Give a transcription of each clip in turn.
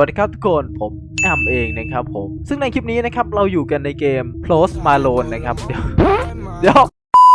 สวัสดีครับทุกคนผมแอมเองนะครับผม ซึ่งในคลิปนี้นะครับเราอยู่กันในเกม Close Malone นะครับ เดี๋ยวเดี๋ยว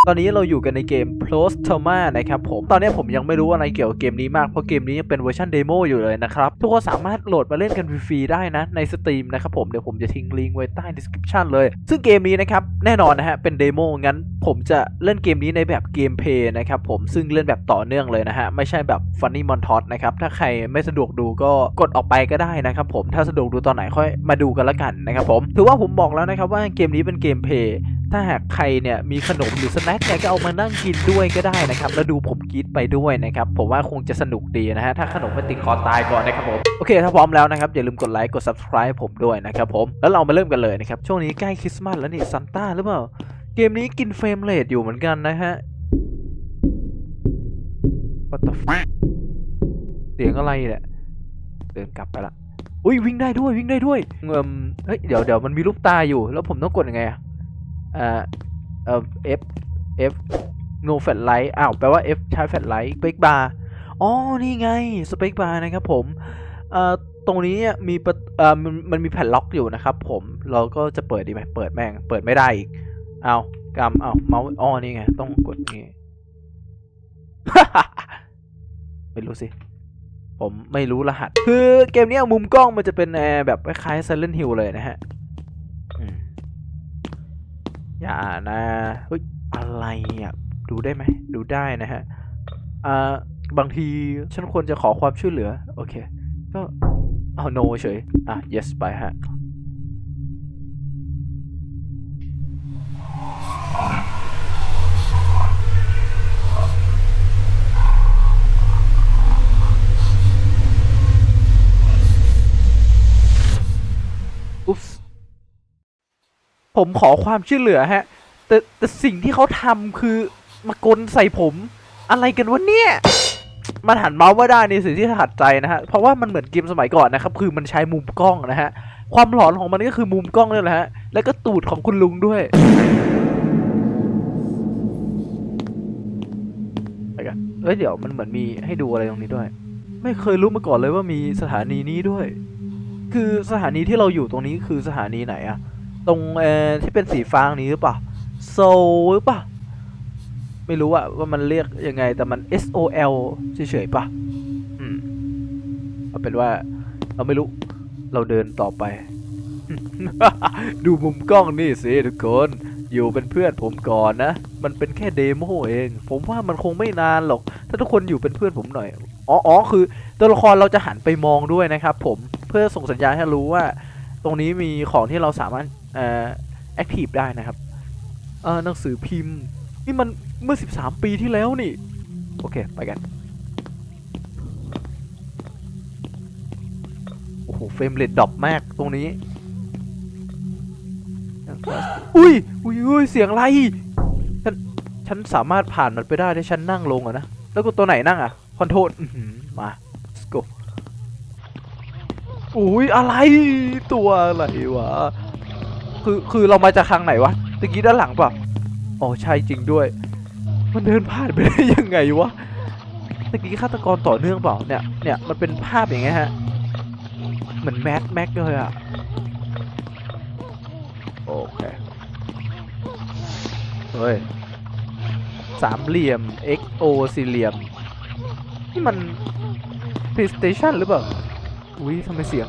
ตอนนี้เราอยู่กันในเกม Close t o m a นะครับผม ตอนนี้ผมยังไม่รู้อะไรเกี่ยวกับเกมนี้มาก เพราะเกมนี้ยังเป็นเวอร์ชันเดโมอยู่เลยนะครับ ทุกคนสามารถโหลดมาเล่นกันฟรีๆได้นะ ในสตรีมนะครับผม เดี๋ยวผมจะทิ้งลิงก์ไว้ใต้ description เลย ซึ่งเกมนี้นะครับ แน่นอนนะฮะ เป็นเดโม งั้นผมจะเล่นเกมนี้ในแบบเกมเพลย์นะครับผม ซึ่งเล่นแบบต่อเนื่องเลยนะฮะ ไม่ใช่แบบ Funny Montage นะครับ ถ้าใครไม่สะดวกดูก็กดออกไปก็ได้นะครับผม ถ้าสะดวกดูตอนไหนค่อยมาดูกันละกันนะครับผม ถือว่าผมบอกแล้วนะครับว่าเกมนี้เป็นเกมเพลย์ถ้าหากใครเนี่ยมีขนมหรือสแน็คเนี่ยก็เอามานั่งกินด้วยก็ได้นะครับ แล้วดูผมกินไปด้วยนะครับ ผมว่าคงจะสนุกดีนะฮะ ถ้าขนมไม่ติดคอตายก่อนนะครับผม โอเค ถ้าพร้อมแล้วนะครับ อย่าลืมกดไลค์ กด subscribe ผมด้วยนะครับผม แล้วเรามาเริ่มกันเลยนะครับ ช่วงนี้ใกล้คริสต์มาสแล้วนี่ซันต้าหรือเปล่า เกมนี้กินเฟรมเรทอยู่เหมือนกันนะฮะ What the f เสียงอะไรเนี่ยเดินกลับไปละ อุ้ยวิ่งได้ด้วยวิ่งได้ด้วยเงิมเฮ้ยเดี๋ยวเดี๋ยวมันมีรูปตาอยู่ แล้วผมต้องกดยังไงอะ อ่าเอ่อ F F no fat light อ้าว แปลว่า F ใช้ fat light space bar อ๋อ นี่ไง space bar นะครับผมเอ่อตรงนี้เนี่ยมีเอ่อมันมันมีแผ่นล็อกอยู่นะครับผม เราก็จะเปิดดีไหมเปิดแม่ง เปิดไม่ได้อีก เอากำเอาเมาส์อ๋อนี่ไง ต้องกดนี่ไม่รู้สิผมไม่รู้รหัส คือเกมนี้มุมกล้องมันจะเป็นแนวแบบคล้ายๆ Silent Hill เลยนะฮะ อย่านะเฮ้ยอะไรอะดูได้ไหมดูได้นะฮะอ่าบางทีฉันควรจะขอความช่วยเหลือ โอเค ก็เอา no เฉย อะ yes ไปฮะ ผมขอความช่วยเหลือฮะ แต่แต่สิ่งที่เขาทำคือมากลใส่ผมอะไรกันวะเนี่ย มันหันเมาส์ว่าได้ในสิ่งที่ถัดใจนะฮะ เพราะว่ามันเหมือนเกมสมัยก่อนนะครับ คือมันใช้มุมกล้องนะฮะ ความหลอนของมันก็คือมุมกล้องนี่แหละฮะ แล้วก็ตูดของคุณลุงด้วยไปกันเอ้ยเดี๋ยวมันเหมือนมีให้ดูอะไรตรงนี้ด้วย ไม่เคยรู้มาก่อนเลยว่ามีสถานีนี้ด้วย คือสถานีที่เราอยู่ตรงนี้คือสถานีไหนอะ ตรงเอที่เป็นสีฟ้านี้หรือเปล่าโซหรือเปล่าไม่รู้อะว่ามันเรียกยังไงแต่มัน S O L เฉยๆปะอืมเอาเป็นว่า เราไม่รู้ เราเดินต่อไป ดูมุมกล้องนี่สิทุกคน อยู่เป็นเพื่อนผมก่อนนะ มันเป็นแค่เดโมเอง ผมว่ามันคงไม่นานหรอก ถ้าทุกคนอยู่เป็นเพื่อนผมหน่อย อ๋ออ๋อคือ ตัวละครเราจะหันไปมองด้วยนะครับผม เพื่อส่งสัญญาณให้รู้ว่า ตรงนี้มีของที่เราสามารถ แอคทีฟได้นะครับหนังสือพิมพ์นี่มันเมื่อ 13 ปีที่แล้วนี่ โอเค ไปกัน โอ้โห เฟรมเรทดรอปมากตรงนี้ อุ้ยอุ้ยอุ้ยเสียงอะไร ฉัน ฉันสามารถผ่านมันไปได้ถ้าฉันนั่งลงอะนะ แล้วก็ตัวไหนนั่งอะคอนโทรลมา let's go อุ้ยอะไร ตัวอะไรวะ คือคือเรามาจากทางไหนวะตะกี้ด้านหลังเปล่ะอ๋อใช่จริงด้วย มันเดินผ่านไปได้ยังไงวะตะกี้ฆาตกรต่อเนื่องเปล่าเนี่ยเนี่ยมันเป็นภาพอย่างเงี้ยฮะเหมือนแมทแม็กเลยอะโอเคเฮ้ยสามเหลี่ยม XO สี่เหลี่ยมนี่มัน PlayStation หรือเปล่าอุ้ยทำไมเสียง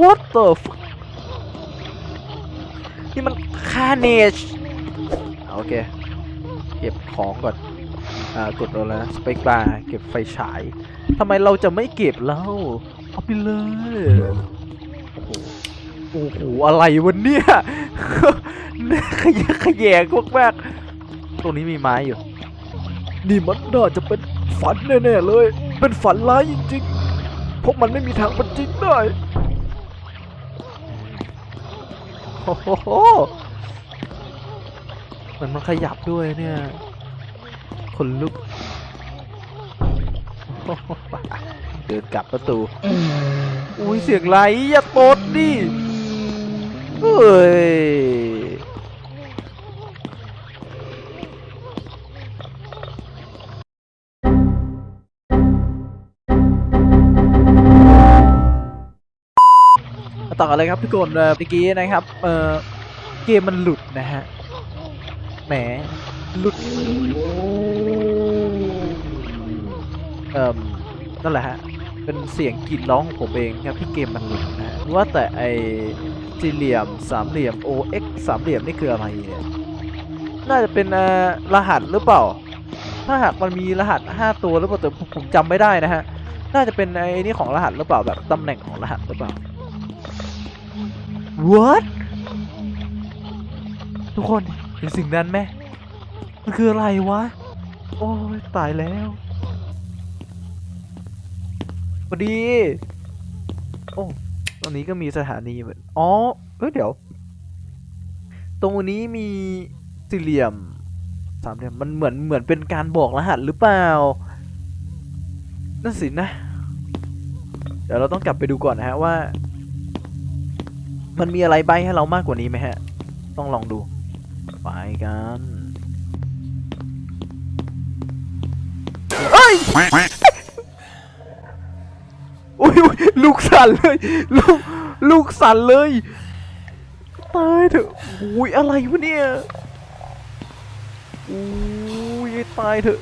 What the f นี่มัน Carnage โอเค เก็บของก่อน อ่ากดเอาแล้วสเปกบาร์เก็บไฟฉายทำไมเราจะไม่เก็บเล่าเอาไปเลยโอ้โหอะไรวะเนี่ยขยะขยงมากๆตรงนี้มีไม้อยู่ นี่มันน่าจะเป็นฝันแน่ๆเลย เป็นฝันร้ายจริงๆเพราะมันไม่มีทางเป็นจริงได้ โอ้โหมันมันขยับด้วยเนี่ยคนลุกเดินกลับประตู อุ้ยเสียงไรอย่าตดดิเฮ้ย มาต่อกันเลยครับทุกคนเมื่อกี้นะครับเออเกมมันหลุดนะฮะแหมหลุดเอ่อนั่นแหละฮะเป็นเสียงกรีดร้องของผมเองครับที่เกมมันหลุดนะฮะว่าแต่ไอสี่เหลี่ยมสามเหลี่ยม OX สามเหลี่ยมนี่คืออะไรเนี่ยน่าจะเป็นรหัสหรือเปล่า ถ้าหากมันมีรหัส 5 ตัวหรือเปล่าแต่ผมผมจำไม่ได้นะฮะน่าจะเป็นไอ้นี่ของรหัสหรือเปล่าแบบตำแหน่งของรหัสหรือเปล่า What ทุกคนเห็นสิ่งนั้นไหมมันคืออะไรวะ โอ้ยตายแล้วพอดี โอ้ตรงนี้ก็มีสถานีเหมือนอ๋อเอ้ยเดี๋ยว ตรงนี้มีสี่เหลี่ยมสามเหลี่ยมมันเหมือนเหมือนเป็นการบอกรหัสหรือเปล่านั่นสินะ เดี๋ยวเราต้องกลับไปดูก่อนนะฮะว่า มันมีอะไรใบให้เรามากกว่านี้ไหมฮะ ต้องลองดู ไปกันเอ้ยอุ้ยอุ๊ยลูกสั่นเลย ลูก ลูกสั่นเลยตายเถอะอุ้ยอะไรวะเนี่ยอุ้ยตายเถอะ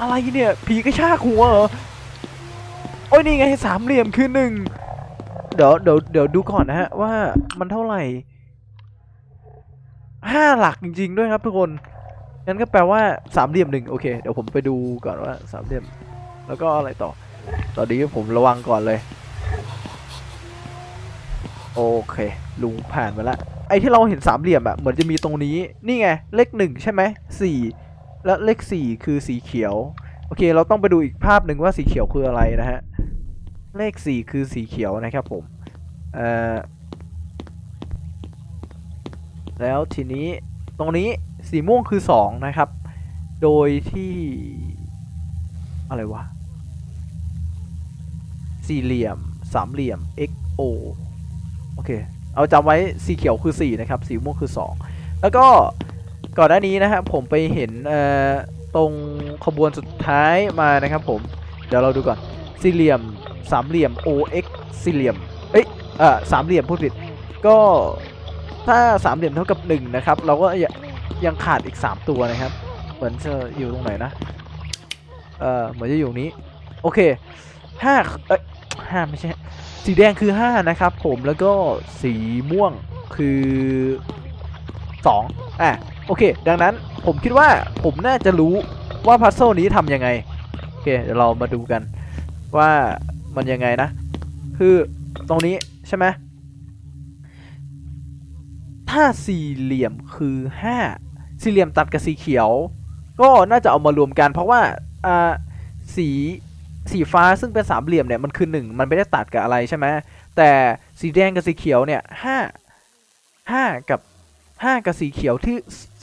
อะไรเนี่ย ผีกระชากหัวเหรอโอ้ยนี่ไงสามเหลี่ยมคือหนึ่ง เดี๋ยวเดี๋ยวเดี๋ยวดูก่อนนะฮะว่ามันเท่าไหร่ห้าหลักจริง ๆ ด้วยครับทุกคนงั้นก็แปลว่าสามเหลี่ยมหนึ่งโอเคเดี๋ยวผมไปดูก่อนว่าสามเหลี่ยม แล้วก็อะไรต่อ ตอนนี้ผมระวังก่อนเลย โอเค ลุงผ่านมาละไอ้ที่เราเห็นสามเหลี่ยมอะเหมือนจะมีตรงนี้ นี่ไง เลขหนึ่งใช่ไหมสี่และเลขสี่คือสีเขียว โอเค เราต้องไปดูอีกภาพหนึ่งว่าสีเขียวคืออะไรนะฮะ เลขสี่คือสีเขียวนะครับผม เอ่อ แล้วทีนี้ตรงนี้สีม่วงคือสองนะครับ โดยที่อะไรวะ สี่เหลี่ยม สามเหลี่ยม XO โอเค เอาจำไว้สีเขียวคือ4นะครับ สีม่วงคือ2แล้วก็ก่อนหน้านี้นะครับผมไปเห็นเอ่อตรงขบวนสุดท้ายมานะครับผม เดี๋ยวเราดูก่อน สี่เหลี่ยม สามเหลี่ยม OX สี่เหลี่ยม เอ้ยเอ่อสามเหลี่ยมพูดผิด ก็ถ้าสามเหลี่ยมเท่ากับ1นะครับ เราก็ยังขาดอีก3ตัวนะครับ เหมือนจะอยู่ตรงไหนนะ เอ่อเหมือนจะอยู่นี้ โอเคห้าเอ้ยห้าไม่ใช่ สีแดงคือ5นะครับผม แล้วก็สีม่วงคือ2อะ โอเค ดังนั้นผมคิดว่าผมน่าจะรู้ว่าพัซโซนี้ทำยังไง โอเค เดี๋ยวเรามาดูกันว่า มันยังไงนะ คือตรงนี้ใช่ไหมถ้าสี่เหลี่ยมคือ5สี่เหลี่ยมตัดกับสีเขียว ก็น่าจะเอามารวมกัน เพราะว่าอ่าสีสีฟ้าซึ่งเป็นสามเหลี่ยมเนี่ยมันคือหนึ่งมันไม่ได้ตัดกับอะไรใช่ไหมแต่สีแดงกับสีเขียวเนี่ยห้าห้ากับห้ากับสีเขียวที่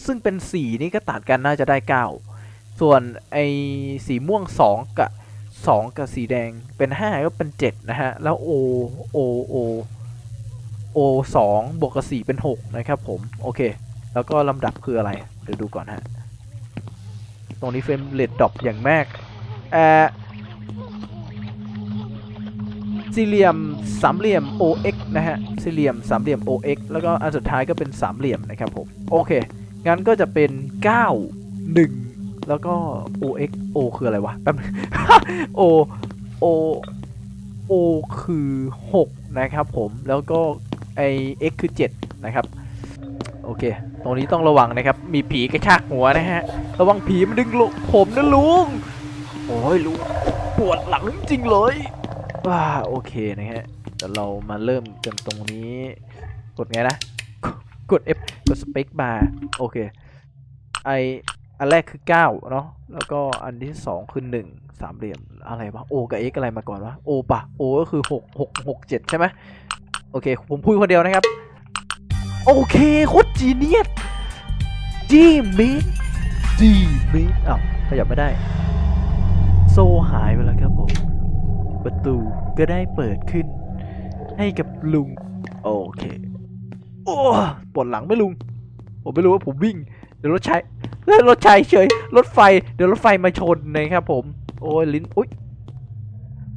ซึ่งเป็นสีนี่ก็ตัดกันน่าจะได้เก้าส่วนไอ้สีม่วงสองกับ สองกับสีแดงเป็นห้าก็เป็นเจ็ดนะฮะ แล้ว O O O O สองบวกกับสี่เป็นหกนะครับผม โอเค แล้วก็ลำดับคืออะไร เดี๋ยวดูก่อนฮะ ตรงนี้เฟรมเรทดรอปอย่างมากเอ่อสี่เหลี่ยมสามเหลี่ยม OX นะฮะ สี่เหลี่ยมสามเหลี่ยม OX แล้วก็อันสุดท้ายก็เป็นสามเหลี่ยมนะครับผม โอเค งั้นก็จะเป็น 9 1 แล้วก็ OX O คืออะไรวะแป๊บ O O O คือ 6 นะครับผมแล้วก็ไอ X คือ 7 นะครับ โอเค ตรงนี้ต้องระวังนะครับ มีผีกระชากหัวนะฮะ ระวังผีมันดึงลุผมนะลุง โอ้ยลุงปวดหลังจริงเลยว้าโอเคนะฮะเดี๋ยวเรามาเริ่มกันตรงนี้ กดไงนะ กด F กด Space Bar โอเคไอ อันแรกคือ 9 เนาะแล้วก็อันที่ 2 คือ 1 สามเหลี่ยมอะไรวะ O กับ X อะไรมาก่อนวะ O ปะ O ก็คือ 6 6 6 7 ใช่ไหมโอเค ผมพูดคนเดียวนะครับ โอเคโคตรจีเนียสจีมิดจีมิดอ้าวขยับไม่ได้ โซ่หายไปแล้วครับผม ประตูก็ได้เปิดขึ้น ให้กับลุง โอเค โอ้ปวดหลังไหม่ลุง ผมไม่รู้ว่าผมวิ่งเดี๋ยวรถใช้ รถใช้เฉย รถไฟ เดี๋ยวรถไฟมาชนนะครับผม โอ้ยลิ้น อุ้ย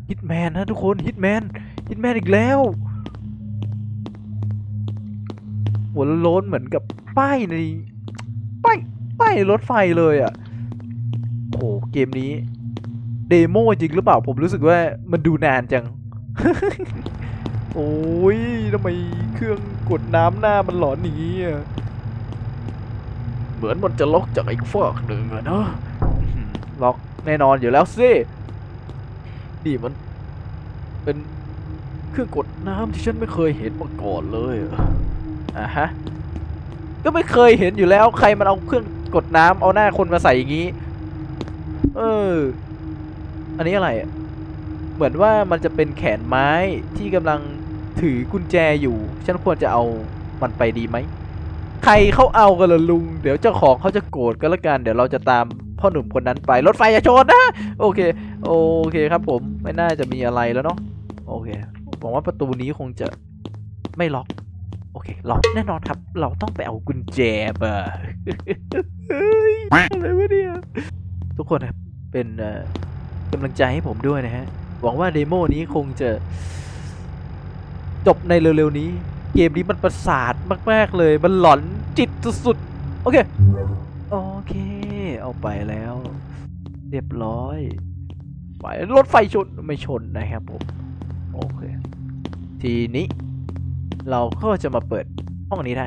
ฮิตแมนนะทุกคน ฮิตแมน ฮิตแมนอีกแล้ว หัวโล้นเหมือนกับป้ายใน ป้าย ป้ายรถไฟเลยอะ่ะโอ้โหเกมนี้ เดโมจริงหรือเปล่า ผมรู้สึกว่ามันดูนานจัง โอ้ยทำไมเครื่องกดน้ำหน้ามันหลอนอย่างนี้อะ เหมือนมันจะล็อกจากอีกฝากหนึ่งอะเนาะอื้อหือล็อกแน่นอนอยู่แล้วสินี่มัน เป็นเครื่องกดน้ำที่ฉันไม่เคยเห็นมาก่อนเลยอะฮะก็ไม่เคยเห็นอยู่แล้ว ใครมันเอาเครื่องกดน้ำเอาหน้าคนมาใส่อย่างนี้ เออ อันนี้อะไรเหมือนว่ามันจะเป็นแขนไม้ที่กำลังถือกุญแจอยู่ ฉันควรจะเอามันไปดีไหม ใครเขาเอากันล่ะลุง เดี๋ยวเจ้าของเขาจะโกรธก็แล้วกัน เดี๋ยวเราจะตามพ่อหนุ่มคนนั้นไป รถไฟอย่าชนนะ โอเค โอเคครับผม ไม่น่าจะมีอะไรแล้วเนาะ โอเคหวังว่าประตูนี้คงจะไม่ล็อก โอเค ล็อกแน่นอนครับ เราต้องไปเอากุญแจมาเฮ้ยอะไรวะเนี่ย ทุกคนครับ เป็นกำลังใจให้ผมด้วยนะฮะ หวังว่าเดโมนี้คงจะจบในเร็วๆนี้ เกมนี้มันประสาทมาก ๆ เลย มันหลอนจิตสุดๆ โอเค โอเค เอาไปแล้ว เรียบร้อย ไปรถไฟชน ไม่ชนนะครับผม โอเค ทีนี้ เราก็จะมาเปิดห้องนี้ได้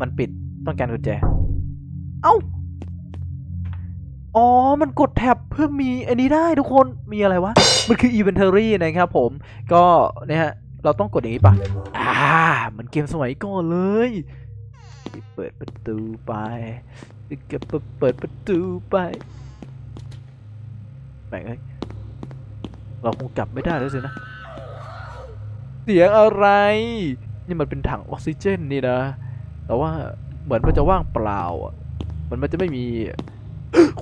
มันปิดต้องการกุญแจ เอ้า อ๋อ มันกดแท็บเพื่อมีอันนี้ได้ทุกคน มีอะไรวะ มันคือ inventory นะครับผม ก็เนี่ยฮะ เราต้องกดอย่างนี้ปะอ่ามือนเกมสมัยก่อนเลย เปิดประตูไปก็เปิดประตูไปแหม่งเอ้ยเราคงกลับไม่ได้แล้วสินะ เสียงอะไร นี่มันเป็นถังออกซิเจนนี่นะ แต่ว่าเหมือนมันจะว่างเปล่าอะมือนมันจะไม่มี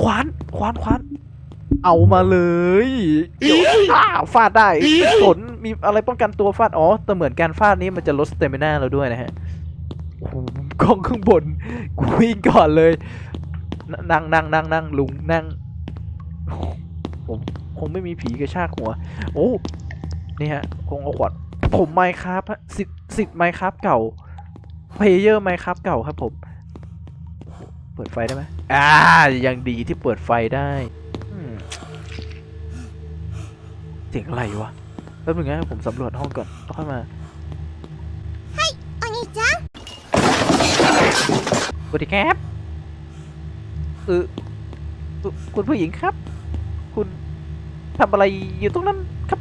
ขวานขวานขวาน เอามาเลยเดี๋ยวอ่าฟาดได้สนมีอะไรป้องกันตัวฟาด อ๋อ แต่เหมือนการฟาดนี้มันจะลดสเตมิน่าเราด้วยนะฮะโอ้โหกล้องข้างบนกูวิ่งก่อนเลย นั่งนั่งนั่งนั่งลุงนั่งโอ้โหผมคงไม่มีผีกระชากหัว โอ้ นี่ฮะ คงเอาขวด ผมไมค์ครับสิทธิ์สิทธิ์ไมค์ครับเก่าเพลเยอร์ไมค์ครับเก่าครับผม เปิดไฟได้ไหมอ่า ยังดีที่เปิดไฟได้อืม เสียงอะไรวะแล้วเป็นไงผมสำรวจห้องก่อนค่อยมาให้ออนิจังสวัสดีครับคือคุณผู้หญิงครับ คุณทำอะไรอยู่ตรงนั้นครับ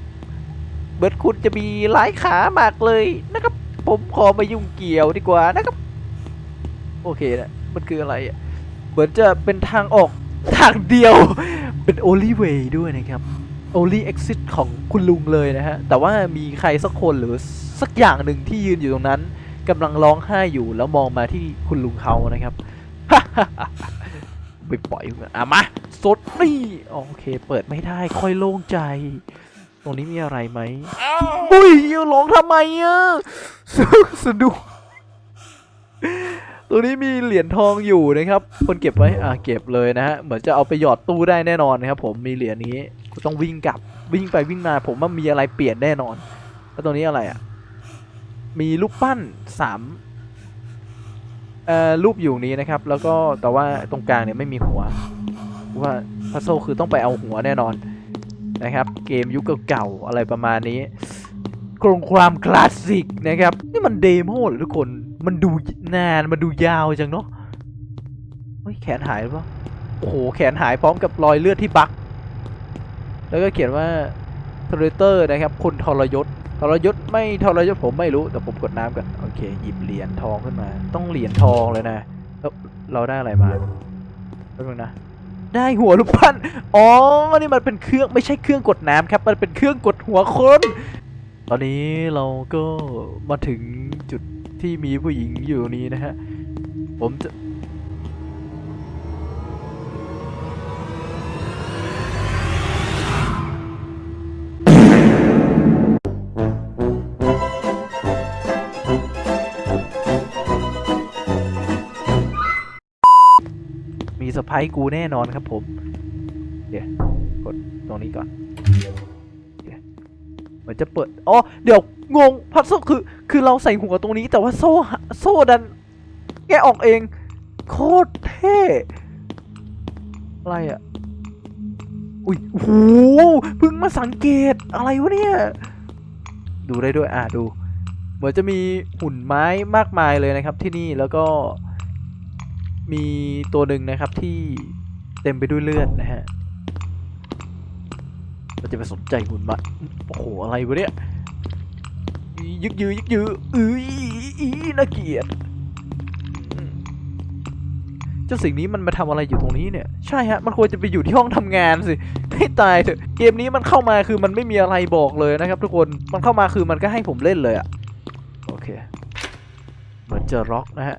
เบิร์ดคุณจะมีหลายขามากเลยนะครับ ผมขอมายุ่งเกี่ยวดีกว่านะครับ โอเคนะมันคืออะไรอะเหมือนจะเป็นทางออกทางเดียว เป็น only way ด้วยนะครับ only exit ของคุณลุงเลยนะฮะ แต่ว่ามีใครสักคนหรือสักอย่างหนึ่งที่ยืนอยู่ตรงนั้นกำลังร้องไห้อยู่แล้วมองมาที่คุณลุงเขานะครับไปปล่อยมันอะมาสดนี่โอเค เปิดไม่ได้ค่อยโล่งใจ ตรงนี้มีอะไรไหมอุ้ยร้องทำไมอะสสะดุก ตรงนี้มีเหรียญทองอยู่นะครับ คนเก็บไว้อะเก็บเลยนะฮะเหมือนจะเอาไปหยอดตู้ได้แน่นอนนะครับผมมีเหรียญนี้ต้องวิ่งกลับวิ่งไปวิ่งมา ผมว่ามีอะไรเปลี่ยนแน่นอนแล้วตรงนี้อะไรอะมีรูปปั้นสามเอ่อรูปอยู่นี้นะครับ แล้วก็แต่ว่าตรงกลางเนี่ยไม่มีหัวว่าพัซโซคือต้องไปเอาหัวแน่นอนนะครับ เกมยุคเก่าๆอะไรประมาณนี้ โครงความคลาสสิกนะครับ นี่มันเดโมเหรอทุกคน มันดูนานมันดูยาวจังเนาะเฮ้ยแขนหายหรือเปล่าโอ้โหแขนหายพร้อมกับรอยเลือดที่บัก แล้วก็เขียนว่าเทรเตอร์นะครับ คนทรยศทรยศไม่ทรยศผมไม่รู้แต่ผมกดน้ำกันโอเค หยิบเหรียญทองขึ้นมา ต้องเหรียญทองเลยนะแล้วเราได้อะไรมาแป๊บนึงนะได้หัวลูกปั้น อ๋อ นี่มันเป็นเครื่องไม่ใช่เครื่องกดน้ำครับ มันเป็นเครื่องกดหัวคน ตอนนี้เราก็มาถึงจุดที่มีผู้หญิงอยู่นี้นะฮะ ผมจะมีสไปกูแน่นอนครับผม เดี๋ยว กดตรงนี้ก่อน เดี๋ยวมันจะเปิดอ๋อเดี๋ยวงงพัซโซ่คือคือเราใส่หัวตรงนี้แต่ว่าโซ่โซ่ดันแกออกเอง โคตรเท่อะไรอะอุ้ยโอ้โหเพิ่งมาสังเกตอะไรวะเนี่ยดูได้ด้วยอะดูเหมือนจะมีหุ่นไม้มากมายเลยนะครับที่นี่แล้วก็มีตัวหนึ่งนะครับที่เต็มไปด้วยเลือดนะฮะ จะไปสนใจหุ่นมาโอ้โหอะไรวะเนี่ยยึกยือยึกยืออืออีน่าเกลียดเจ้าสิ่งนี้มันมาทำอะไรอยู่ตรงนี้เนี่ย ใช่ฮะ มันควรจะไปอยู่ที่ห้องทำงานสิ ให้ตายเถอะ เกมนี้มันเข้ามาคือมันไม่มีอะไรบอกเลยนะครับทุกคน มันเข้ามาคือมันก็ให้ผมเล่นเลยอะโอเค เหมือนจะร็อกนะฮะ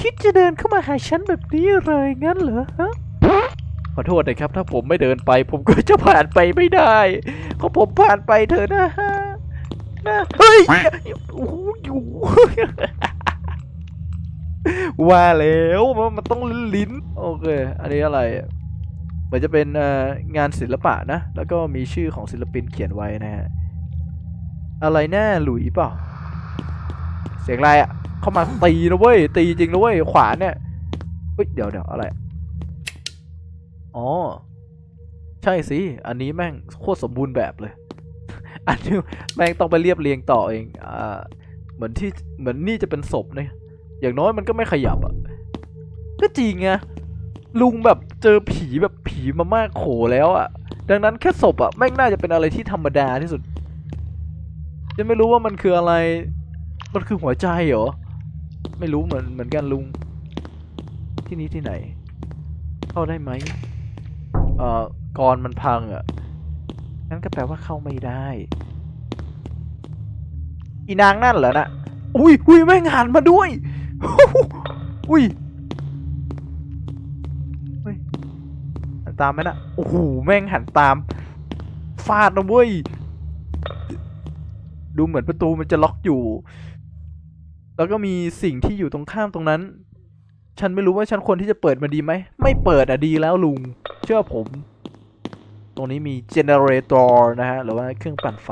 คิดจะเดินเข้ามาหาฉันแบบนี้เลยงั้นเหรอฮะขอโทษนะครับ ถ้าผมไม่เดินไป ผมก็จะผ่านไปไม่ได้ขอผมผ่านไปเถอะนะฮะนะเฮ้ยโอ้โหอยู่ว่าแล้วมันมันต้องลิ้นโอเค อันนี้อะไรเหมือนจะเป็นงานศิลปะนะ แล้วก็มีชื่อของศิลปินเขียนไว้นะฮะ อะไรแน่าหลุยเปล่า เสียงอะไรอะ เข้ามาตีนะเว้ย ตีจริงนะเว้ย ขวาเนี่ยเฮ้ย เดี๋ยวเดี๋ยวอะไร อ๋อ ใช่สิ อันนี้แม่งโคตรสมบูรณ์แบบเลย อันนี้แม่งต้องไปเรียบเรียงต่อเอง อ่า เหมือนที่ เหมือนนี่จะเป็นศพเนี่ย อย่างน้อยมันก็ไม่ขยับอะ ก็จริงไง ลุงแบบเจอผีแบบผีมามากโขแล้วอะ ดังนั้นแค่ศพอะแม่งน่าจะเป็นอะไรที่ธรรมดาที่สุดจะไม่รู้ว่ามันคืออะไร มันคือหัวใจเหรอ ไม่รู้เหมือนเหมือนกันลุง ที่นี้ที่ไหน เข้าได้ไหมเอ่อกรมันพังอะงั้นก็แปลว่าเข้าไม่ได้ อีนางนั่นเหรอนะอุ้ยอุ้ยแม่งหันมาด้วยอุ้ยหันตามไหมนะโอ้โหแม่งหันตาม ฟาดนะเว้ยดูเหมือนประตูมันจะล็อกอยู่ แล้วก็มีสิ่งที่อยู่ตรงข้ามตรงนั้น ฉันไม่รู้ว่าฉันควรที่จะเปิดมันดีไหม ไม่เปิดอะดีแล้วลุง เชื่อผม ตรงนี้มีเจเนเรเตอร์นะฮะ หรือว่าเครื่องปั่นไฟ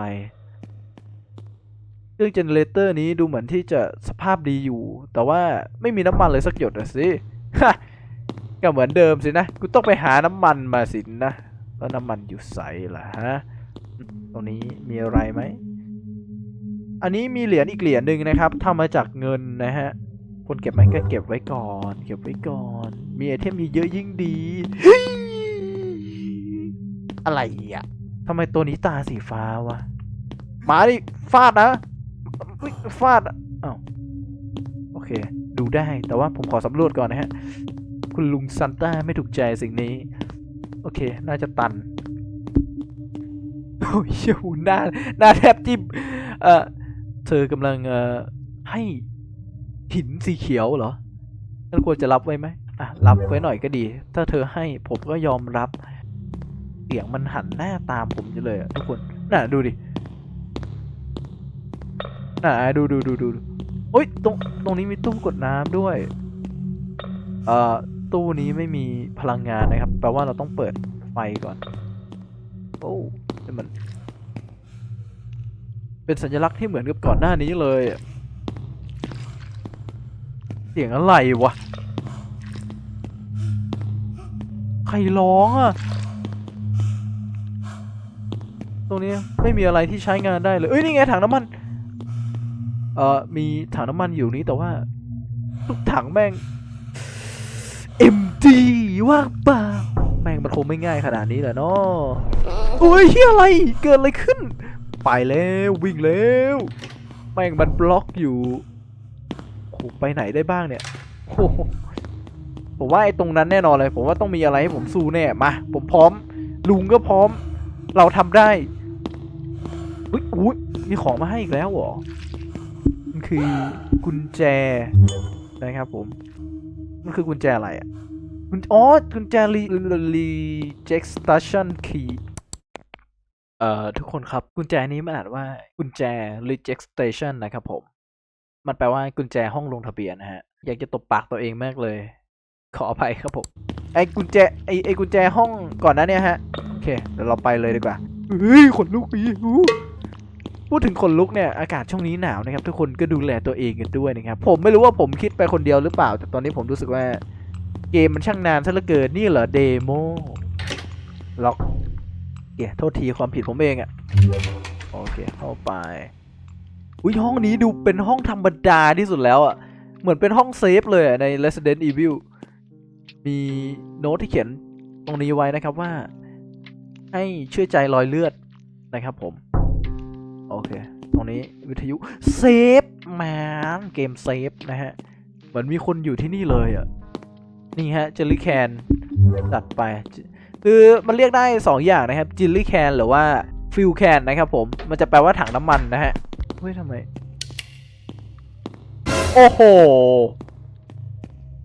เครื่องเจเนเรเตอร์นี้ดูเหมือนที่จะสภาพดีอยู่ แต่ว่าไม่มีน้ำมันเลยสักหยดอะสิก็เหมือนเดิมสินะ กูต้องไปหาน้ำมันมาสินะ แล้วน้ำมันอยู่ใสล่ะฮะ ตรงนี้มีอะไรไหม อันนี้มีเหรียญอีกเหรียญหนึ่งนะครับทำมาจากเงินนะฮะคนเก็บไหมก็เก็บไว้ก่อน เก็บไว้ก่อน มีไอเทมเยอะๆยิ่งดี อะไรอะทำไมตัวนี้ตาสีฟ้าวะหมาดิฟาดนะอุ๊ยฟาดอะอ้าวโอเค ดูได้แต่ว่าผมขอสำรวจก่อนนะฮะ คุณลุงซันต้าไม่ถูกใจสิ่งนี้ โอเค น่าจะตันโอ้ยเหี้ยหูหน้าหน้าแทบจิ้มเอ่อ เธอกำลังเอ่อให้หินสีเขียวเหรอฉันควรจะรับไว้ไหมอะรับไว้หน่อยก็ดี ถ้าเธอให้ผมก็ยอมรับ เสียงมันหันหน้าตามผมอยู่เลยอะทุกคนน่ะดูดิน่ะดูดูดูดูโอ้ยตรงตรงนี้มีตู้กดน้ำด้วยเอ่อตู้นี้ไม่มีพลังงานนะครับ แปลว่าเราต้องเปิดไฟก่อน โอ้นี่มัน เป็นสัญลักษณ์ที่เหมือนกับก่อนหน้านี้เลย เสียงอะไรวะ ใครร้องอะ ตรงนี้ไม่มีอะไรที่ใช้งานได้เลย เอ้ยนี่ไงถังน้ำมัน เอ่อ มีถังน้ำมันอยู่นี้แต่ว่าทุกถังแม่ง MD ว่างเปล่า แม่งมันคงไม่ง่ายขนาดนี้แหละเนาะโอ้ยเฮียอะไร เกิดอะไรขึ้น ไปแล้ววิ่งแล้วแม่งมันบล็อกอยู่โหไปไหนได้บ้างเนี่ยโหผมว่าไอ้ตรงนั้นแน่นอนเลย ผมว่าต้องมีอะไรให้ผมสู้แน่มาผมพร้อม ลุงก็พร้อม เราทำได้อุ้ยอุ้ยมีของมาให้อีกแล้วเหรอมันคือกุญแจนะครับผม มันคือกุญแจอะไรอะกุญอ๋อกุญแจ re rejection key เอ่อทุกคนครับกุญแจนี้มันอ่านว่ากุญแจ reject station นะครับผม มันแปลว่ากุญแจห้องลงทะเบียนนะฮะ อยากจะตบปากตัวเองมากเลย ขออภัยครับผม ไอ้กุญแจไอ้ไอ้กุญแจห้องก่อนหนะเนี่ยฮะ โอเค เดี๋ยวเราไปเลยดีกว่าเฮ้ยขนลุกอีหูพูดถึงขนลุกเนี่ยอากาศช่วงนี้หนาวนะครับ ทุกคนก็ดูแลตัวเองกันด้วยนะครับ ผมไม่รู้ว่าผมคิดไปคนเดียวหรือเปล่า แต่ตอนนี้ผมรู้สึกว่า เกมมันช่างนานซะเหลือเกินนี่เหรอเดโมล็อก เดี๋ยวโทษทีความผิดผมเองอะโอเคเข้าไปอุ้ยห้องนี้ดูเป็นห้องธรรมดาที่สุดแล้วอะเหมือนเป็นห้องเซฟเลยอะใน Resident Evil มีโน้ตที่เขียนตรงนี้ไว้นะครับว่า ให้เชื่อใจรอยเลือดนะครับผม โอเค ตรงนี้วิทยุเซฟแมนเกมเซฟนะฮะ เหมือนมีคนอยู่ที่นี่เลยอะนี่ฮะเจลลี่แคนตัดไป คือมันเรียกได้ 2 อย่างนะครับจิลลี่แคนหรือว่าฟิลแคนนะครับผมมันจะแปลว่าถังน้ำมันนะฮะเฮ้ยทำไม โอ้โห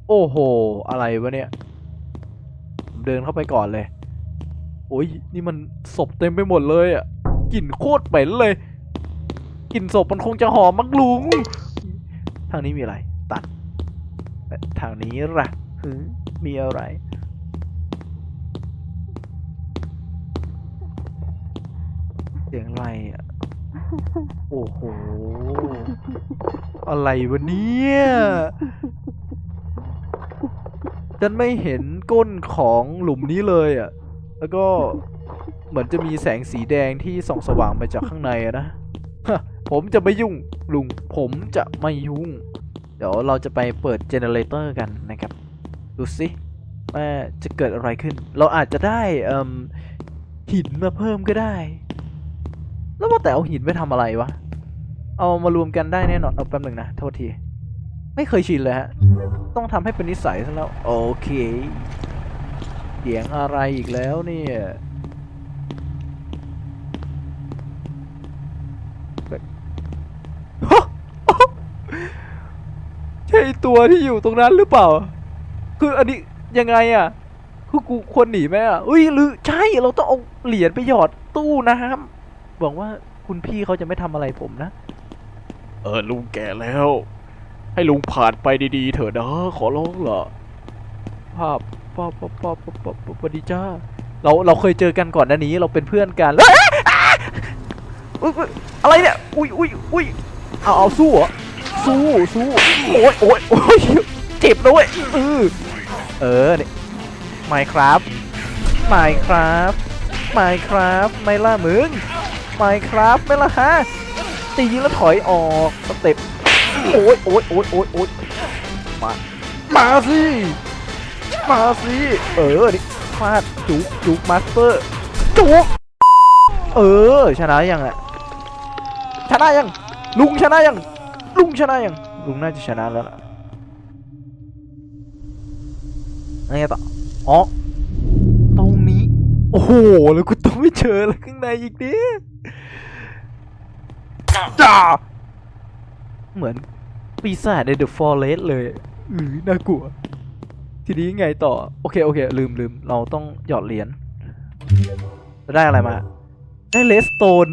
โอ้โห อะไรวะเนี่ยเดินเข้าไปก่อนเลย โอ้ยนี่มันศพเต็มไปหมดเลยอะกลิ่นโคตรเหม็นเลยกลิ่นศพมันคงจะหอมมักลุง ทางนี้มีอะไร ตัด ทางนี้ล่ะหือมีอะไร เสียงอะไรอะ โอ้โห อะไรวะเนี่ยฉันไม่เห็นก้นของหลุมนี้เลยอะ แล้วก็เหมือนจะมีแสงสีแดงที่ส่องสว่างมาจากข้างในอะนะฮะผมจะไม่ยุ่งลุง ผมจะไม่ยุ่ง เดี๋ยวเราจะไปเปิดเจเนเรเตอร์กันนะครับ ดูสิว่าจะเกิดอะไรขึ้น เราอาจจะได้เอิ่มหินมาเพิ่มก็ได้ แล้วว่าแต่เอาหินไปทำอะไรวะ เอามารวมกันได้แน่นอน เอาแป๊บหนึ่งนะ โทษที ไม่เคยชินเลยฮะ ต้องทำให้เป็นนิสัยซะแล้ว โอเคเสียงอะไรอีกแล้วเนี่ยฮะใช่ตัวที่อยู่ตรงนั้นหรือเปล่า คืออันนี้ยังไงอะ คือกูควรหนีไหมอะเอ้ยหรือใช่ เราต้องเอาเหรียญไปหยอดตู้น้ำ หวังว่าคุณพี่เขาจะไม่ทำอะไรผมนะ เออลุงแก่แล้ว ให้ลุงผ่านไปดีๆ เถอะนะ ขอร้องเหรอภาพภาพภาพภาพภาพภาพภาพสวัสดีจ้า เราเราเคยเจอกันก่อนหน้านี้เราเป็นเพื่อนกันเอ้ยอะอุ๊ยอุ๊ยอะไรเนี่ย อุ้ยอุ้ยอุ้ยเอาเอาสู้เหรอ สู้สู้โอ้ยโอ้ยโอ้ยเจ็บนะเว้ยเออเออเนี่ย Minecraft Minecraft Minecraft ไม่ล่ะมึง Minecraft ไม่ละฮะตีแล้วถอยออกสเต็ปโอ้ยโอ้ยโอ้ยโอ้ยโอ้ยมามาสิมาสิเออนี่ฟาดจุกจุกมาสเตอร์จุกเออชนะยังอะชนะยังลุงชนะยังลุงชนะยังลุงน่าจะชนะแล้วล่ะอะไรต่ออ๋อตรงนี้ โอ้โห แล้วกูต้องไม่เจอแล้วข้างในอีกดิ จ้าเหมือนปีศาจใน The Forest เลยอือน่ากลัว ทีนี้ไงต่อ โอเค โอเค ลืมลืม เราต้องหยอดเหรียญจะได้อะไรมา ได้เลสโตน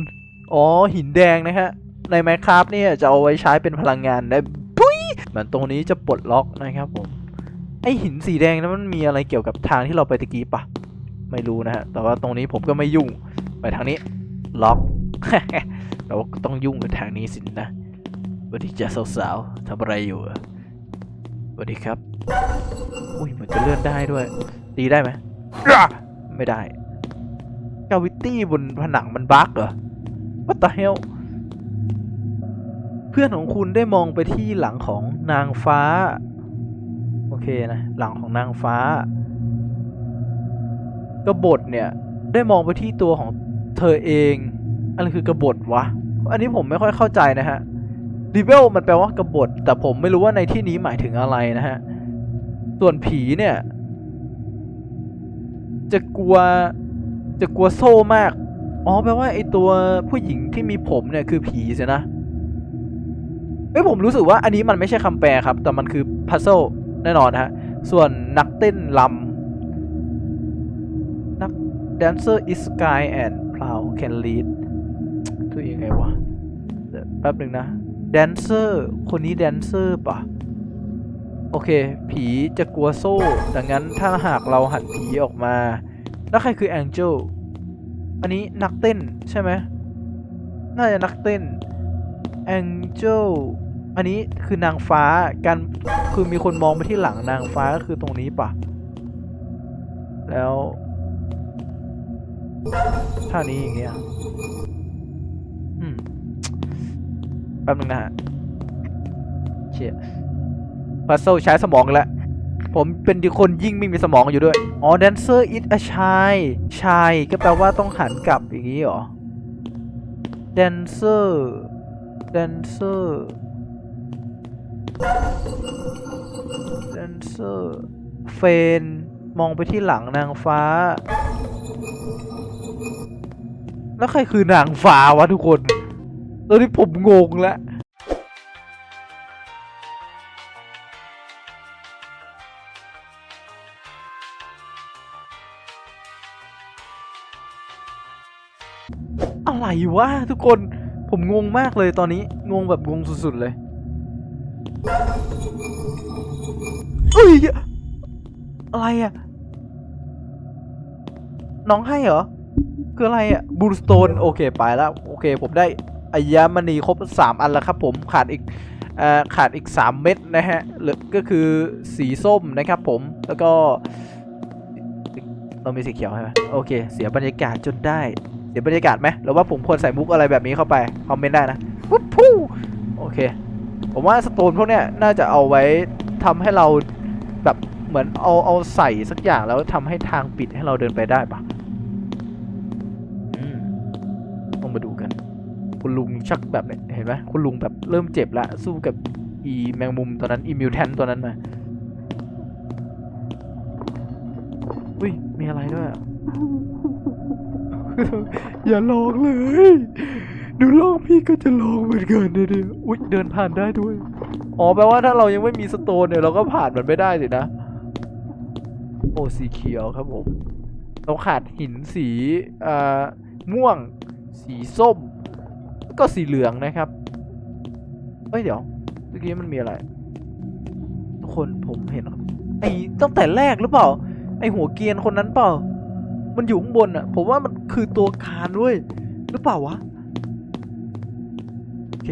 อ๋อ หินแดงนะฮะ ใน Minecraft เนี่ยจะเอาไว้ใช้เป็นพลังงานได้ปุ้ยเหมือนตรงนี้จะปลดล็อกนะครับผม ไอหินสีแดงนั้นมันมีอะไรเกี่ยวกับทางที่เราไปตะกี้ปะ ไม่รู้นะฮะ แต่ว่าตรงนี้ผมก็ไม่ยุ่ง ไปทางนี้ ล็อกเราต้องยุ่งกับทางนี้สินะวัสดีจ้าสาวๆทำอะไรอยู่อะสวัสดีครับ อุ้ยมันจะเลื่อนได้ด้วย ตีได้ไหมไม่ได้กาวิตี้บนผนังมันบั๊กเหรอ What the hell เพื่อนของคุณได้มองไปที่หลังของนางฟ้า โอเคนะ หลังของนางฟ้ากบฏเนี่ย ได้มองไปที่ตัวของ เธอเองอะไรคือกบฏวะ อันนี้ผมไม่ค่อยเข้าใจนะฮะรีเวลมันแปลว่ากบฏ แต่ผมไม่รู้ว่าในที่นี้หมายถึงอะไรนะฮะ ส่วนผีเนี่ย จะกลัวจะกลัวโซ่มาก อ๋อแปลว่าไอตัวผู้หญิงที่มีผมเนี่ยคือผีใช่นะเอ้ยผมรู้สึกว่าอันนี้มันไม่ใช่คำแปลครับ แต่มันคือพัซเซิลแน่นอนฮะ ส่วนนักเต้นลำนัก dancer is sky and plow can lead คือยังไงวะเดี๋ยวแป๊บหนึ่งนะแดนเซอร์คนนี้แดนเซอร์ปะโอเค ผีจะกลัวโซ่ ดังนั้นถ้าหากเราหันผีออกมา แล้วใครคือแองเจลอันนี้นักเต้นใช่ไหมน่าจะนักเต้น Angel อันนี้คือนางฟ้าการคือมีคนมองไปที่หลังนางฟ้าก็คือตรงนี้ปะแล้ว ท่านี้อย่างเงี้ยอืมแป๊บนึงนะฮะเชี่ยพัซเซิลใช้สมองแล้วผมเป็นคนยิ่งไม่มีสมองอยู่ด้วย อ๋อ dancer is a shy shy ก็แปลว่าต้องหันกลับอย่างนี้เหรอ dancer dancer dancer เฟน มองไปที่หลังนางฟ้า แล้วใครคือนางฟ้าวะทุกคน ตอนนี้ผมงงแล้วอะไรวะทุกคนผมงงมากเลยตอนนี้ งงแบบงงสุดๆเลยเอ้ยอะไรอะน้องให้เหรอ คืออะไรอะบูสโตนโอเคไปแล้วโอเค ผมได้อายามณีครบ 3 อันแล้วครับผมขาดอีกอขาดอีก 3 เม็ดนะฮะหลือก็คือสีส้มนะครับผมแล้วก็เรามีสีเขียวใช่ไหมโอเค เสียบรรยากาศจนได้ เสียบรรยากาศไหมหรือว่าผมควรใส่มุกอะไรแบบนี้เข้าไปคอมเมนต์ได้นะปุ๊บพูโอเค ผมว่าสโตนพวกเนี้ยน่าจะเอาไว้ทำให้เราแบบเหมือนเอาเอาใส่สักอย่างแล้วทำให้ทางปิดให้เราเดินไปได้ปะ คุณลุงชักแบบเนี้ยเห็นไหมคุณลุงแบบเริ่มเจ็บละสู้กับอีแมงมุมตัวนั้นอีมิวแทนตัวนั้นมาอุ้ยมีอะไรด้วยอะอย่าลองเลย ดูลองพี่ก็จะลองเหมือนกันนะดิอุ๊ยเดินผ่านได้ด้วย อ๋อแปลว่าถ้าเรายังไม่มีสโตนเนี่ยเราก็ผ่านมันไม่ได้สินะ โอ้สีเขียวครับผม เราขาดหินสีอ่าม่วง สีส้ม ก็สีเหลืองนะครับเฮ้ยเดี๋ยวเมื่อกี้มันมีอะไร ทุกคนผมเห็นไอ้ตั้งแต่แรกหรือเปล่า ไอ้หัวเกียนคนนั้นเปล่า มันอยู่ข้างบนอะผมว่ามันคือตัวคานเว้ยหรือเปล่าวะโอเค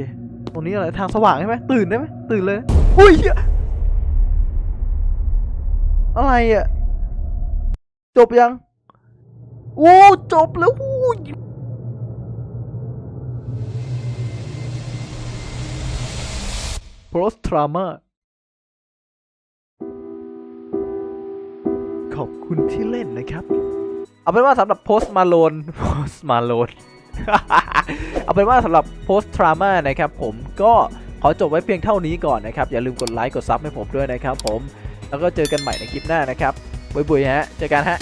ตรงนี้อะไรทางสว่างใช่ไหมตื่นได้ไหมตื่นเลยอุ้ยอะไรอะจบยัง โอ้ จบแล้วอู้ post trauma ขอบคุณที่เล่นนะครับ เอาเป็นว่าสำหรับ post malone post malone เอาเป็นว่าสำหรับ post trauma นะครับผมก็ขอจบไว้เพียงเท่านี้ก่อนนะครับ อย่าลืมกดไลค์กดซับให้ผมด้วยนะครับผม แล้วก็เจอกันใหม่ในคลิปหน้านะครับบุยๆฮะ เจอกันฮะ